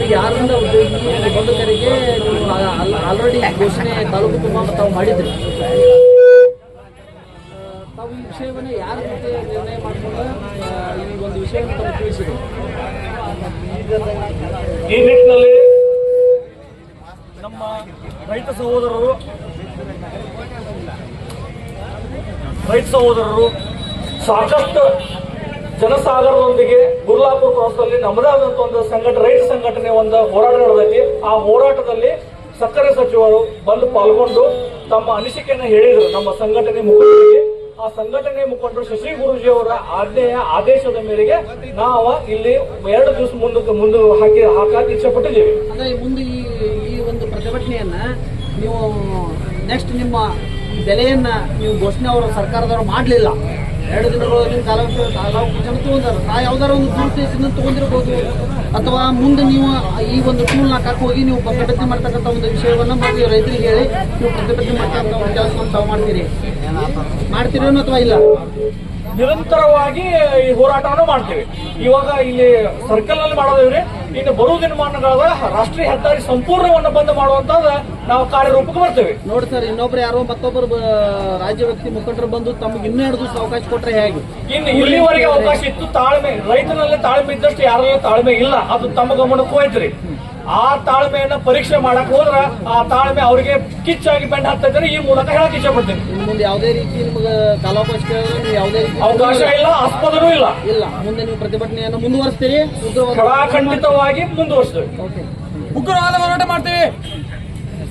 ಒಂದು ಬಂದ ಆಲ್ರೆಡಿ ಘೋಷಣೆ ತಾಲೂಕು ತುಂಬ ತಾವು ಮಾಡಿದ್ರಿ? ತಾವು ಈ ವಿಷಯವನ್ನು ಯಾರ ಜೊತೆ ನಿರ್ಣಯ ಮಾಡಿಕೊಂಡು ಈ ಒಂದು ವಿಷಯವನ್ನು ತಾವು ತಿಳಿಸಿದ್ರು? ಈ ನಿಟ್ಟಿನಲ್ಲಿ ನಮ್ಮ ರೈತ ಸಹೋದರರು ರೈತ ಸಹೋದರರು ಸಾಕಷ್ಟು ಜನಸಾಗರದೊಂದಿಗೆ ಗುರ್ಲಾಪುರ ಕ್ರಾಸ್ನಲ್ಲಿ ನಮ್ಮದೇ ಒಂದು ಸಂಘಟನೆ ರೈತ ಸಂಘಟನೆ ಒಂದು ಹೋರಾಟ ನಡೆದೈತಿ. ಆ ಹೋರಾಟದಲ್ಲಿ ಸಕ್ಕರೆ ಸಚಿವರು ಬಂದು ಪಾಲ್ಗೊಂಡು ತಮ್ಮ ಅನಿಸಿಕೆಯನ್ನು ಹೇಳಿದರು ನಮ್ಮ ಸಂಘಟನೆ ಮುಖಂಡರಿಗೆ. ಆ ಸಂಘಟನೆ ಮುಖಂಡರು ಶಶಿ ಗುರುಜಿ ಅವರ ಆಜ್ಞೆಯ ಆದೇಶದ ಮೇರೆಗೆ ನಾವು ಇಲ್ಲಿ ಎರಡು ದಿವಸ ಮುಂದಕ್ಕೆ ಮುಂದೆ ಹಾಕಿ ಹಾಕಕ್ಕೆ ಇಚ್ಛೆ ಪಟ್ಟಿದ್ದೀವಿ ಅಂದ್ರೆ ಮುಂದೆ ಈ ಈ ಒಂದು ಪ್ರತಿಭಟನೆಯನ್ನ ನೀವು ನೆಕ್ಸ್ಟ್ ನಿಮ್ಮ ಬೆಲೆಯನ್ನ ನೀವು ಘೋಷಣೆ ಅವರು ಸರ್ಕಾರದವರು ಮಾಡಲಿಲ್ಲ. ಎರಡು ದಿನಗಳಲ್ಲಿ ತಾಲೂಕು ತಾಲೂಕು ಜನ ತಗೊಂಡಾರ ನಾ ಯಾವ್ದಾರ ಒಂದು ದುರುದ್ದೇಶದಿಂದ ತಗೊಂಡಿರ್ಬೋದು. ಅಥವಾ ಮುಂದೆ ನೀವು ಈ ಒಂದು ಟೂಲ್ ಹಾಕಕ್ಕೆ ಹೋಗಿ ನೀವು ಪ್ರತಿಭಟನೆ ಮಾಡ್ತಕ್ಕಂಥ ಒಂದು ವಿಷಯವನ್ನ ಮಾಡಿ ರೈತರಿಗೆ ಹೇಳಿ, ನೀವು ಪ್ರತಿಭಟನೆ ಮಾಡ್ತಕ್ಕಂಥ ಒಂದು ಕೆಲಸವನ್ನು ತಾವು ಮಾಡ್ತೀರಿ. ಮಾಡ್ತೀರೇನೋ ಅಥವಾ ಇಲ್ಲ? ನಿರಂತರವಾಗಿ ಈ ಹೋರಾಟವನ್ನು ಮಾಡ್ತೀವಿ. ಇವಾಗ ಇಲ್ಲಿ ಸರ್ಕಲ್ನಲ್ಲಿ ಮಾಡೋದೇವ್ರಿ ಇನ್ನು ಬರುವ ದಿನಮಾನಗಳಾದ ರಾಷ್ಟ್ರೀಯ ಹೆದ್ದಾರಿ ಸಂಪೂರ್ಣವನ್ನು ಬಂದ್ ಮಾಡುವಂತದ ನಾವು ಕಾರ್ಯರೂಪಕ್ಕೆ ಬರ್ತೇವೆ. ನೋಡಿ ಸರ್ ಇನ್ನೊಬ್ರು ಯಾರೋ ಮತ್ತೊಬ್ಬರು ರಾಜ್ಯ ವ್ಯಕ್ತಿ ಮುಖಂಡರು ಬಂದು ತಮ್ಗೆ ಇನ್ನೂ ಎರಡು ದಿವಸ ಅವಕಾಶ ಕೊಟ್ರೆ ಹೇಗೆ? ಇನ್ನು ಇಲ್ಲಿವರೆಗೆ ಅವಕಾಶ ಇತ್ತು ತಾಳ್ಮೆ ರೈತನಲ್ಲಿ ತಾಳ್ಮೆ ಇದ್ದಷ್ಟು ಯಾರಲ್ಲಿ ತಾಳ್ಮೆ ಇಲ್ಲ. ಅದು ತಮ್ಮ ಗಮನಕ್ಕೂ ಹೋಯ್ತ್ರಿ ಆ ತಾಳ್ಮೆಯನ್ನ ಪರೀಕ್ಷೆ ಮಾಡಕ್ ಹೋದ್ರ ಆ ತಾಳ್ಮೆ ಅವರಿಗೆ ಕಿಚ್ಚಾಗಿ ಬೆಂಡ್ ಹಾಕ್ತಾ ಇದ್ದಾರೆ. ಈ ಮೂಲಕ ಹೇಳಕ್ ಇಚ್ಛೆ ಪಡ್ತೀನಿ ಮುಂದೆ ಯಾವುದೇ ರೀತಿ ನಿಮ್ಗೆ ಕಾಲಾವಕಾಶ ಕೇಳಿದ್ರೆ ನೀವು ಯಾವುದೇ ರೀತಿ ಅವಕಾಶ ಇಲ್ಲ ಆಸ್ಪದನೂ ಇಲ್ಲ. ಇಲ್ಲ. ಮುಂದೆ ನೀವು ಪ್ರತಿಭಟನೆಯನ್ನು ಮುಂದುವರಿಸ್ತೀರಿ. ಉಗ್ರವಾದ ಮುಂದುವರಿಸ್ತೀವಿ. ಉಗ್ರವಾದ ಹೋರಾಟ ಮಾಡ್ತೀವಿ.